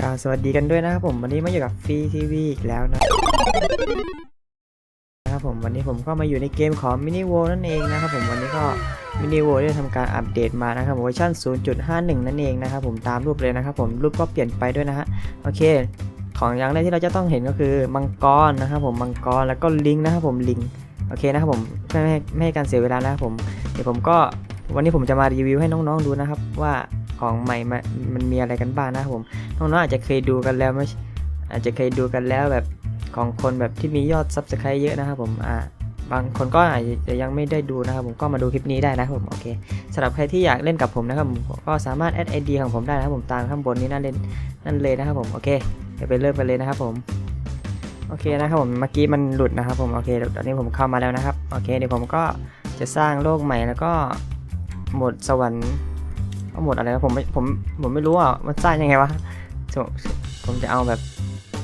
กล่าวสวัสดีกันด้วยนะครับผมวันนี้มาอยู่กับฟรีทีวีอีกแล้วนะนะครับผมวันนี้ผมก็มาอยู่ในเกมของมินิโวนั่นเองนะครับผมวันนี้ก็มินิโวได้ทำการอัปเดตมานะครับเวอร์ชัน0.51 นั่นเองนะครับผมตามรูปเลยนะครับผมรูปก็เปลี่ยนไปด้วยนะฮะโอเค ของอย่างแรกที่เราจะต้องเห็นก็คือมังกรนะครับผมมังกรแล้วก็ลิงนะครับผมลิงโอเคนะครับผมไม่ไม่ให้การเสียเวลานะครับผมเดี๋ยวผมก็ วันนี้ผมจะมารีวิวให้น้องๆดูนะครับ ว่าของใหม่มันมีอะไรกันบ้างนะครับผมน้องๆอาจจะเคยดูกันแล้วไม่อาจจะเคยดูกันแล้วแบบของคนแบบที่มียอด subscribe เยอะนะครับผมอ่าบางคนก็อาจจะยังไม่ได้ดูนะครับผมก็มาดูคลิปนี้ได้นะครับผมโอเคสำหรับใครที่อยากเล่นกับผมนะครับผมก็สามารถแอดไอดีของผมได้นะครับผมตามข้างบนนี้นั่นเล่นนั่นเลยนะครับผมโอเคเดี๋ยวไปเริ่มกันเลยนะครับผมโอเคนะครับผมเมื่อกี้มันหลุดนะครับผมโอเคตอนนี้ผมเข้ามาแล้วนะครับโอเคเดี๋ยวผมก็จะสร้างโลกใหม่แล้วก็ โหมดสวรรค์เอาโหมดอะไรนะผมไม่ผมผมไม่รู้อะมันสร้างยังไงวะผมผมจะเอาแบบ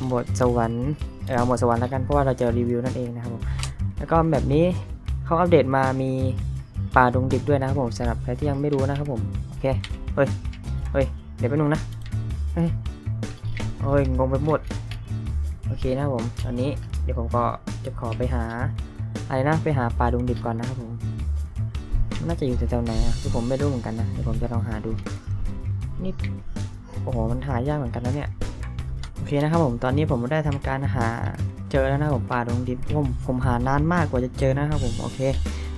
หมดสวรรค์เออหมดสวรรค์แล้วกันเพราะว่าเราจะรีวิวนั่นเองนะครับผมแล้วก็แบบนี้เขาอัปเดตมามีป่าดงดิบด้วยนะครับผมสำหรับใครที่ยังไม่รู้นะครับผมโอเคเฮ้ยเฮ้ยเดี๋ยวไปบนึงนะเฮ้ยโอ้ยงงไปหมดโอเคนะครับผมตอนนี้เดี๋ยวผมก็จะขอไปหาอะไรนะไปหาป่าดงดิบก่อนนะครับผม น่าจะอยู่แถวๆไหนอะคือผมไม่รู้เหมือนกันนะเดี๋ยวผมจะลองหาดู นี่ โอ้โห มันหายากเหมือนกันนะเนี่ย โอเคนะครับผม ตอนนี้ผมได้ทำการหาเจอแล้วนะผมป่าดงดิบผมผมหานานมากกว่าจะเจอนะครับผม โอเค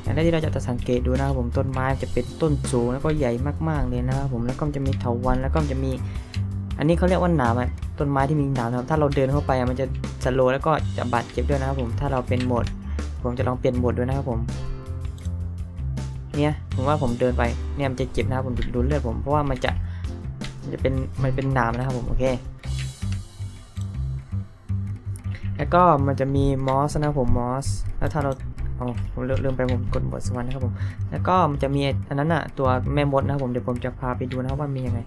อย่างแรกที่เราจะสังเกตดูนะครับผม ต้นไม้จะเป็นต้นสูงแล้วก็ใหญ่มากๆเลยนะครับผม แล้วก็จะมีเถาวัลย์แล้วก็จะมี อันนี้เขาเรียกว่าหนามต้นไม้ที่มีหนามนะครับถ้าเราเดินเข้าไปมันจะสโลแล้วก็จะบาดเจ็บด้วยนะครับผม ถ้าเราเป็นโหมด ผมจะลองเปลี่ยนโหมดด้วยนะครับผม เนี่ยผมว่าผมเดินไปเนี่ยมันจะเจ็บนะครับผมดูเลือดผมเพราะว่ามันจะมันจะเป็นมันเป็นหนามนะครับผมโอเค แล้วก็มันจะมีมอสนะผมมอสแล้วถ้าเราอ๋อผมลืมลืมไปผมกดบทสวรรค์นะครับผมแล้วก็มันจะมีอันนั้นอะตัวแม่มดนะครับผมเดี๋ยวผมจะพาไปดูนะครับว่ามียังไง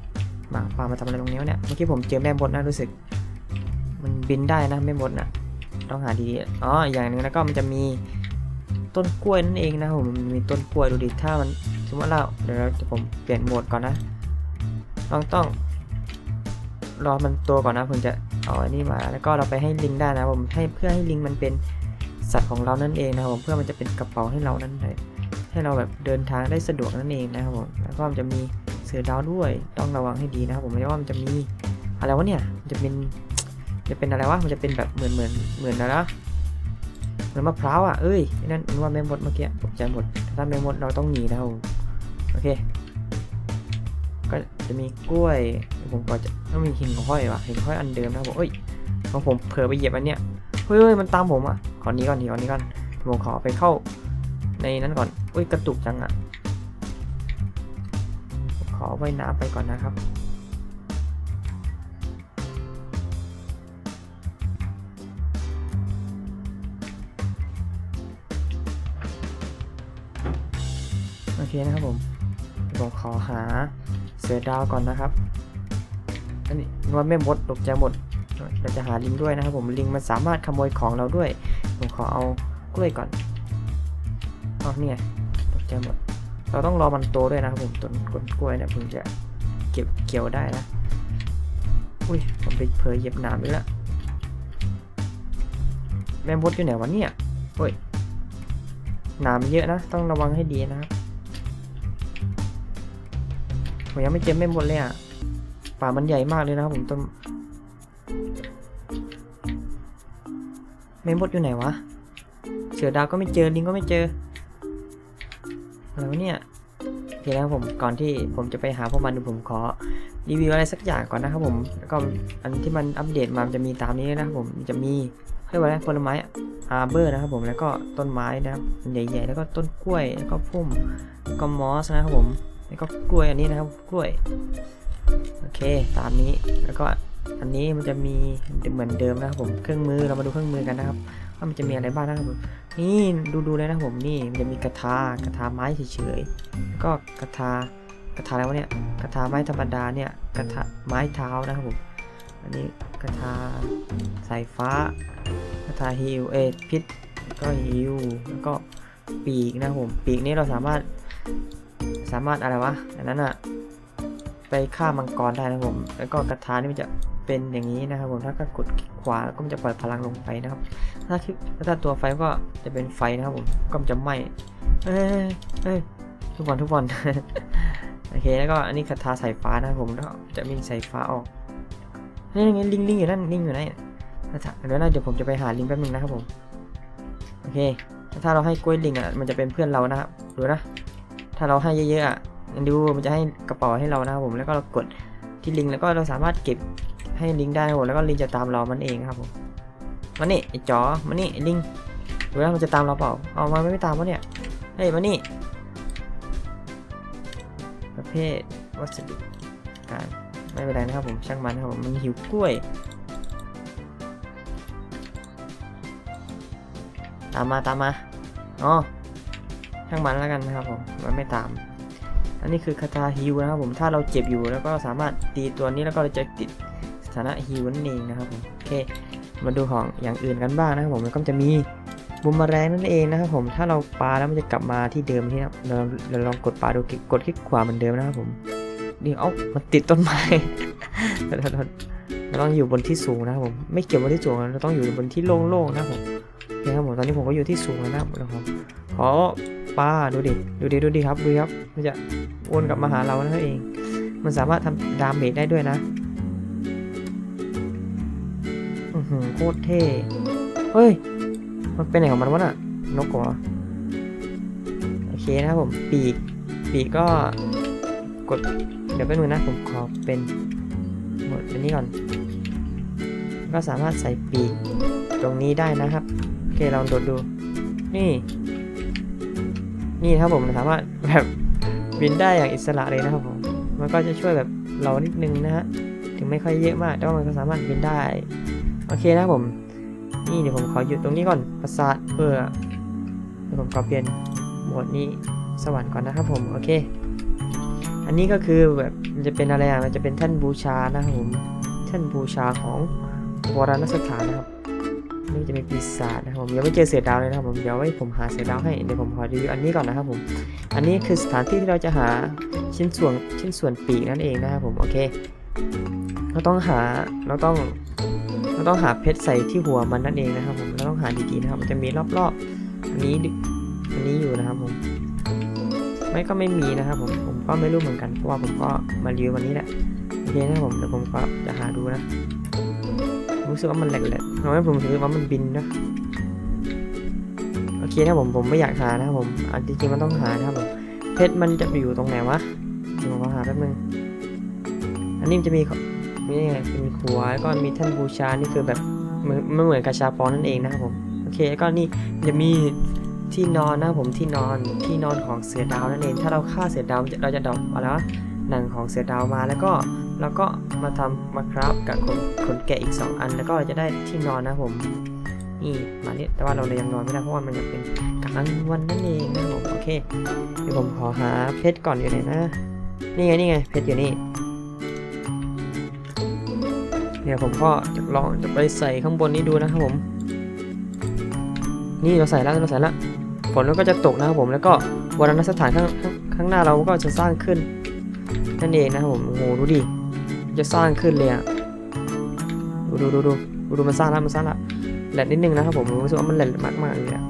หมาป่ามาทำอะไรตรงนี้เนี่ยเมื่อกี้ผมเจอแม่มดนะรู้สึก มันบินได้นะแม่มดน่ะต้องหาดีๆอ๋ออย่างหนึ่งแล้วก็มันจะมี ต้นกล้วยนั่นเองนะผมมันมีต้นกล้วยดูดิถ้ามันสมมติเราเดี๋ยวเราจะผมเปลี่ยนโหมดก่อนนะต้องต้องรอมันตัวก่อนนะผมจะเอาอันนี้มาแล้วก็เราไปให้ลิงได้นะผมให้เพื่อให้ลิงมันเป็นสัตว์ของเรานั่นเองนะผมเพื่อมันจะเป็นกระเป๋าให้เรานั่นเลยให้เราแบบเดินทางได้สะดวกนั่นเองนะครับผมแล้วก็มันจะมีเสือดาวด้วยต้องระวังให้ดีนะครับผมไม่ว่ามันจะมีอะไรวะเนี่ยมันจะเป็นจะเป็นอะไรวะมันจะเป็นแบบเหมือนเหมือนเหมือนอะไรนะ มือนมะพร้าวอะเอ้ยนั่นนึกว่าแม่มดเมื่อกี้ตกใจหมดถ้าแม่มดเราต้องหนีนะครับผมโอเค ก็จะมีกล้วยผมก็จะต้องมีหิ่งห้อยว่ะหิ่งห้อยอันเดิมนะผมเอ้ยของผมเผลอไปเหยียบอันเนี้ยเฮ้ยมันตามผมอะขอหนี้ก่อนหนีก่อนหนี้ก่อนผมขอไปเข้าในนั้นก่อนอุ้ยกระตุกจังอะขอว่ายน้ำไปก่อนนะครับ เคนะครับผมผมขอหาเสือดาวก่อนนะครับอันนี้นวดไม่หมดตกใจหมดเราจะหาลิงด้วยนะครับผมลิงมันสามารถขโมยของเราด้วย ผมขอเอากล้วยก่อนอ๋อนี่ไงตกใจหมด เราต้องรอมันโตด้วยนะครับผมต้นกล้วยเนี่ยผมจะเก็บเกี่ยวได้นะอุ้ยผมไปเผยเหยียบหนามอีกแล้วแม่มดอยู่ไหนวะเนี่ยเฮ้ยหนามเยอะนะ ต้องระวังให้ดีนะครับ ผมยังไม่เจอแม่หมดเลยอะ ป่ามันใหญ่มากเลยนะครับผมต้นแม่หมดอยู่ไหนวะ เสือดาวก็ไม่เจอลิงก็ไม่เจออะไรวะเนี่ยโอเคนะครับผมก่อนที่ผมจะไปหาพวกมันผมขอรีวิวอะไรสักอย่างก่อนนะครับผมแล้วก็อันที่มันอัปเดตมาจะมีตามนี้นะครับผมจะมีเรียกว่าอะไรผลไม้อาร์เบอร์นะครับผมแล้วก็ต้นไม้นะครับใหญ่ๆแล้วก็ต้นกล้วยแล้วก็พุ่มก็มอสนะครับผม แล้วก็กล้วยอันนี้นะครับ กล้วย โอเค ตามนี้ แล้วก็อันนี้มันจะมีเหมือนเดิมนะครับผม เครื่องมือ เรามาดูเครื่องมือกันนะครับ ว่ามันจะมีอะไรบ้างนะครับผม นี่ดูดูเลยนะผม นี่มันจะมีกระทากระทาไม้เฉยๆแล้วก็กระทากระทาอะไรวะเนี่ย กระทาไม้ธรรมดาเนี่ย กระทาไม้เท้านะครับผม อันนี้กระทาสายฟ้า กระทาฮิวเอพิษก็ฮิวแล้วก็ปีกนะผม ปีกนี้เราสามารถ สามารถอะไรวะอันนั้นอะไปฆ่ามังกรได้นะผมแล้วก็กระทานี่มันจะเป็นอย่างนี้นะครับผมถ้าก็กดคลิกขวาก็มันจะปล่อยพลังลงไปนะครับ ถ้าคลิกถ้าตัวไฟก็จะเป็นไฟนะครับผมก็มันจะไหม้เอ้ยเอ้ยทุกคนทุกคนโอเคแล้วก็อันนี้คาถาสายฟ้านะครับผมแล้วจะมีสายฟ้าออกนี่ไงลิงลิงอยู่นั่นลิงอยู่ไหนคาถาเดี๋ยวนะเดี๋ยวผมจะไปหาลิงแป๊บนึงนะครับผมโอเค ถ้าเราให้กล้วยลิงอะมันจะเป็นเพื่อนเรานะครับดูนะ ถ้าเราให้เยอะๆอะดูมันจะให้กระเป๋าให้เรานะครับผมแล้วก็เรากดที่ลิงแล้วก็เราสามารถเก็บให้ลิงได้ครับผมแล้วก็ลิงจะตามเรามันเองครับผมมานี่ไอ้จอมานี่ไอ้ลิงดูนะมันจะตามเราเปล่าเอามาไม่ตามวะเนี่ยเฮ้ยมานี่ประเภทวัสดุการไม่เป็นไรนะครับผมช่างมันนะครับผมมันหิวกล้วย ตามมาตามมาอ๋อ ช่างมันแล้วกันนะครับผม มันไม่ตาม อันนี้คือคาถาฮิวนะครับผมถ้าเราเจ็บอยู่แล้วก็สามารถตีตัวนี้แล้วก็จะติดสถานะฮิวนั่นเองนะครับผมโอเคมาดูของอย่างอื่นกันบ้างนะครับผมแล้วก็จะมีบูมมอแรงนั่นเองนะครับผมถ้าเราปาแล้วมันจะกลับมาที่เดิมที่นะเราเราลองกดปาดูกดคลิกขวาเหมือนเดิมนะครับผมนี่เอ้ามันติดต้นไม้เราเราต้องอยู่บนที่สูงนะครับผมไม่เกี่ยวบนที่สูงเราต้องอยู่บนที่โล่งๆนะครับผมโอเคครับผมตอนนี้ผมก็อยู่ที่สูงแล้วนะครับผมขอ ป้าดูดิดูดิดูดิครับดูครับมันจะวนกลับมาหาเรานั่นเอง มันสามารถทำดาเมจได้ด้วยนะอือหือโคตรเท่เฮ้ย มันเป็นไหนของมันวะน่ะ นกเหรอโอเคนะครับผม ปีก ปีกก็กด เดี๋ยวแป๊บนึงนะ ผมขอเป็นหมดอันนี้ก่อน ก็สามารถใส่ปีกตรงนี้ได้นะครับ โอเคลองโดดดู นี่ นี่นะครับผมสามารถแบบบินได้อย่างอิสระเลยนะครับผม มันก็จะช่วยแบบเรานิดนึงนะฮะ ถึงไม่ค่อยเยอะมาก แต่ว่ามันก็สามารถบินได้ โอเคนะครับผม นี่เดี๋ยวผมขอหยุดตรงนี้ก่อน ประสาทเพื่อเดี๋ยวผมขอเปลี่ยนโหมดนี้สวรรค์ก่อนนะครับผม โอเค อันนี้ก็คือแบบมันจะเป็นอะไรอะ มันจะเป็นแท่านบูชานะครับผม แท่านบูชาของโบราณสถานนะครับ นี่จะมีปีศาจนะครับผมยังไม่เจอเสือดาวเลยนะครับผมเดี๋ยวไว้ผมหาเสือดาวให้เดี๋ยวผมขอรีวิวอันนี้ก่อนนะครับผมอันนี้คือสถานที่ที่เราจะหาชิ้นส่วนชิ้นส่วนปีกนั่นเองนะครับผมโอเค เราต้องหาเราต้องเราต้องหาเพชรใส่ที่หัวมันนั่นเองนะครับผมเราต้องหาดีๆนะครับ มันจะมีรอบๆอันนี้อันนี้อยู่นะครับผมไม่ก็ไม่มีนะครับผมผมก็ไม่รู้เหมือนกันเพราะว่าผมก็มารีวิววันนี้แหละโอเคนะครับผมเดี๋ยวผมก็จะหาดูนะ รู้สึกว่ามันแหลกๆทำให้ผมรู้สึกว่ามันบินนะโอเคนะผมผมไม่อยากหานะครับผมอันจริงๆมันต้องหานะครับผมเพชรมันจะอยู่ตรงไหนวะเดี๋ยวผมหาแป๊บนึงอันนี้มันจะมีมีไงเป็นขวแล้วก็มีท่านบูชานี่คือแบบมือนมันเหมือนกระชาปอนนั่นเองนะครับผมโอเคแล้วก็นี่จะมีที่นอนนะครับผมที่นอนที่นอนของเสือดาวนั่นเองถ้าเราฆ่าเสือดาวเราจะดรอปอะไรวะหนังของเสือดาวมาแล้วก็ แล้วก็มาทำมาคราฟกับขนขนแกะอีก 2 อัน แล้วก็จะได้ที่นอนนะผม นี่มาเนี่ยแต่ว่าเรายังนอนไม่ได้เพราะว่ามันยังเป็นกลางวันนั่นเองนะผมโอเคเดี๋ยวผมขอหาเพชรก่อนอยู่ไหนนะ นี่ไงนี่ไงเพชรอยู่นี่เดี๋ยวผมก็จะลองจะไปใส่ข้างบนนี้ดูนะครับผม นี่เราใส่แล้วเราใส่แล้วฝนก็จะตกนะครับผมแล้วก็โบราณสถานข้างข้างข้างหน้าเราก็จะสร้างขึ้นนั่นเองนะครับผมโอ้โหดูดิ จะสร้างขึ้นเลยอะดูดูดูดูดูมันสร้างแล้วมันสร้างแล้วแหลกนิดนึงนะครับผมรู้สึกว่ามันแหลกมากมากๆเลยอะ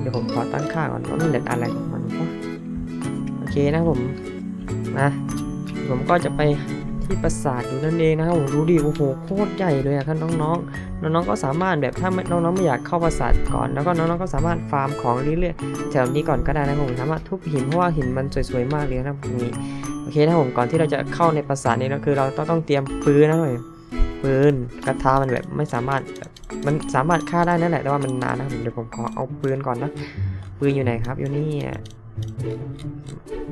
เดี๋ยวผมขอตั้งค่าก่อนว่ามันแหลกอะไรของมันวะโอเคนะครับผมนะผมก็จะไปที่ปราสาทอยู่นั่นเองนะครับผมดูดิโอ้โหโคตรใหญ่เลยอะท่านน้องๆน้องๆก็สามารถแบบถ้าไม่น้องๆไม่อยากเข้าปราสาทก่อน แล้วก็น้องๆก็สามารถฟาร์มของเรื่อยๆแถวนี้ก่อนก็ได้นะผมสามารถทุบหินเพราะว่าหินมันสวยๆมากเลยนะครับตรงนี้ เคนะผมก่อนที่เราจะเข้าในปราสาทนี้ก็คือเราต้องต้องเตรียมปืนนะเลยปืนกระทามันแบบไม่สามารถมันสามารถฆ่าได้นั่นแหละแต่ว่ามันนานนะผมเดี๋ยวผมขอเอาปืนก่อนนะปืนอยู่ไหนครับอยู่นี่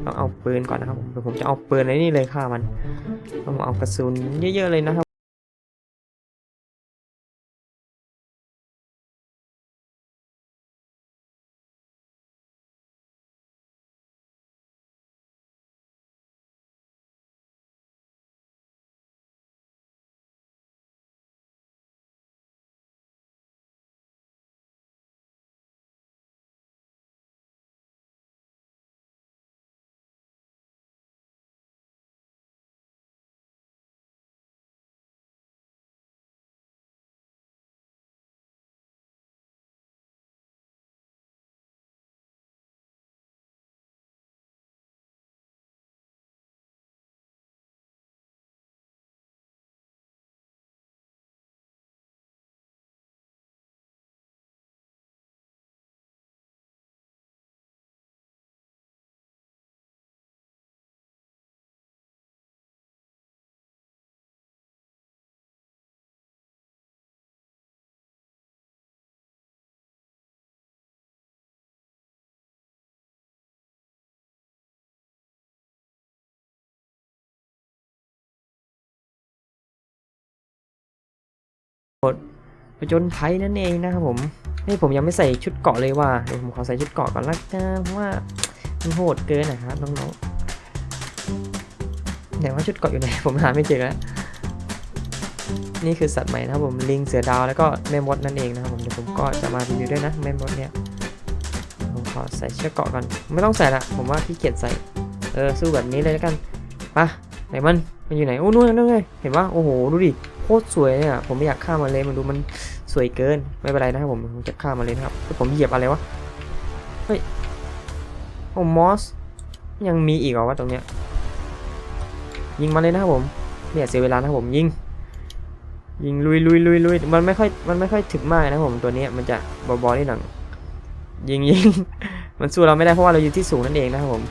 ต้องเอาปืนก่อนนะครับผมเดี๋ยวผมจะเอาปืนในนี่เลยฆ่ามันต้องเอากระสุนเยอะๆเลยนะครับ ผจญภัยนั่นเองนะครับผมนี่ผมยังไม่ใส่ชุดเกาะเลยว่าเดี๋ยวผมขอใส่ชุดเกาะก่อนละกันเพราะว่ามันโหดเกินนะครับน้องๆไหนว่าชุดเกาะอยู่ไหนผมหาไม่เจอแล้วนี่คือสัตว์ใหม่นะครับผมลิงเสือดาวแล้วก็แม่มดนั่นเองนะครับผมเดี๋ยวผมก็จะมารีวิวด้วยนะแม่มดเนี่ยผมขอใส่เชือกเกาะก่อนไม่ต้องใส่ละผมว่าขี้เกียจใส่เออสู้แบบนี้เลยแล้วกันไปะไหนมันมันอยู่ไหนโอ้นู่นนู่นไงเห็นปะโอ้โหดูดิ โคตรสวยเนี่ย ผมไม่อยากข้ามมันเลยมันดูมันสวยเกิน ไม่เป็นไรนะครับผมผมจะข้ามมันเลยนะครับผมเหยียบอะไรวะ เฮ้ย โอ้มอส ยังมีอีกเหรอวะตรงเนี้ย ยิงมาเลยนะครับผมไม่อยากเสียเวลานะครับผมยิง ยิงลุยลุยลุยลุยมันไม่ค่อย มันไม่ค่อยถึกมากนะครับผมตัวนี้มันจะบอๆนิดหน่อยยิงยิง มันสู้เราไม่ได้เพราะว่าเราอยู่ที่สูงนั่นเองนะครับผม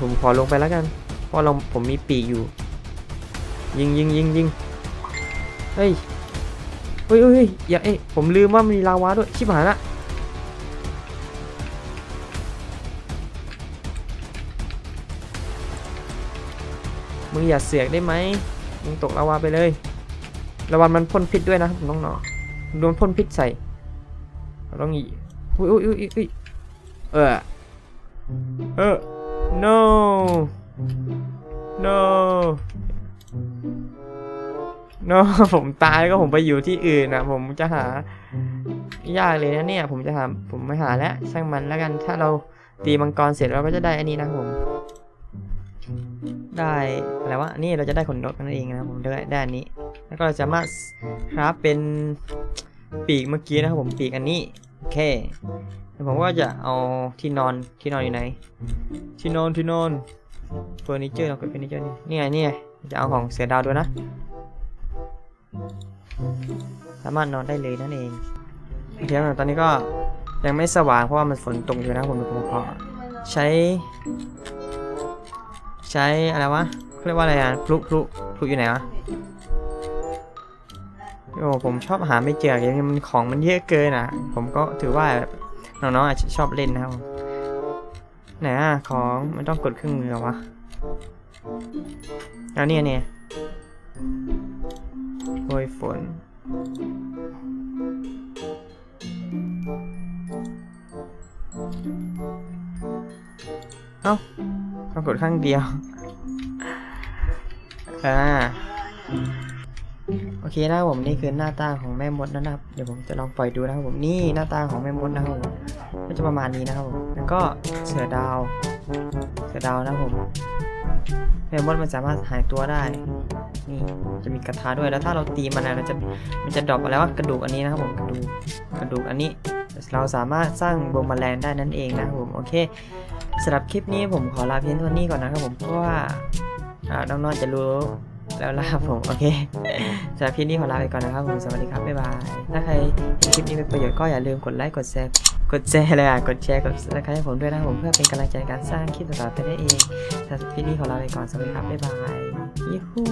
ผมขอลงไปแล้วกัน เพราะเราผมมีปีกอยู่ ยิงยิงยิงยิง เฮ้ยเฮ้ยเฮ้ยอย่าเอ้ยผมลืมว่ามีลาวาด้วยชิบหายละมึงอย่าเสือกได้ไหมมึงตกลาวาไปเลยระวังมันพ่นพิษด้วยนะน้องๆโดนพ่นพิษใส่เราต้องอีอุ้ยอุ้ยอุ้ยอุ้ยเออเออ no no no ผมตายก็ผมไปอยู่ที่อื่นนะผมจะหายากเลยนะเนี่ย ผมจะหาผมไม่หาแล้วช่างมันแล้วกันถ้าเราตีมังกรเสร็จเราก็จะได้อันนี้นะผม ได้อะไรวะนี่เราจะได้ขนนกนั่นเองนะผมได้ได้อันนี้ แล้วก็เราจะมาครับเป็นปีกเมื่อกี้นะครับผมปีกอันนี้โอเคผมก็จะเอาที่นอนที่นอนอยู่ไหน ที่นอนที่นอนเฟอร์นิเจอร์เราเกิดเฟอร์นิเจอร์นี่นี่ไงนี่ไงจะเอาของเสือดาวด้วยนะ สามารถนอนได้เลยนั่นเองเคครับตอนนี้ก็ยังไม่สว่างเพราะว่ามันฝนตกอยู่นะครับผมผมขอใช้ ใช้อะไรวะเขาเรียกว่าอะไรอะพลุพลุพลุอยู่ไหนวะโอ้ผมชอบหาไม่เจออย่างนี้มันของมันเยอะเกินอะ ผมก็ถือว่าน้องๆอาจจะชอบเล่นนะครับไหนอะของมันต้องกดเครื่องมือวะอาเนี่ยเนี่ย โอยฝน เอ้าต้องกดข้างเดียว อ่า โอเคนะครับผมนี่คือหน้าตาของแม่มดนะครับ เดี๋ยวผมจะลองปล่อยดูนะครับผม นี่หน้าตาของแม่มดนะครับผมก็จะประมาณนี้นะครับผม แล้วก็เสือดาว เสือดาวนะครับผมแม่มดมันสามารถหายตัวได้ นี่จะมีกระทาด้วยแล้วถ้าเราตีมันนะเราจะมันจะดรอปอะไรว่ากระดูกอันนี้นะครับผมกระดูกกระดูกอันนี้เราสามารถสร้างวงแมลงได้นั่นเองนะครับผมโอเคสำหรับคลิปนี้ผมขอลาเพียงเท่านี้ก่อนนะครับผมเพราะว่าอ่าน้องๆจะรู้แล้วล่ะผมโอเคสำหรับคลิปนี้ขอลาไปก่อนนะครับผมสวัสดีครับบ๊ายบายถ้าใครคลิปนี้เป็นประโยชน์ก็อย่าลืมกดไลค์กดแชร์ กดแชร์เลยอะกดแชร์กดซับสไครต์ให้ผมด้วยนะครับผมเพื่อเป็นกำลังใจในการสร้างคลิปต่อๆไปได้เองสำหรับคลิปนี้ขอลาไปก่อนสวัสดีครับบ๊ายบายยูฮู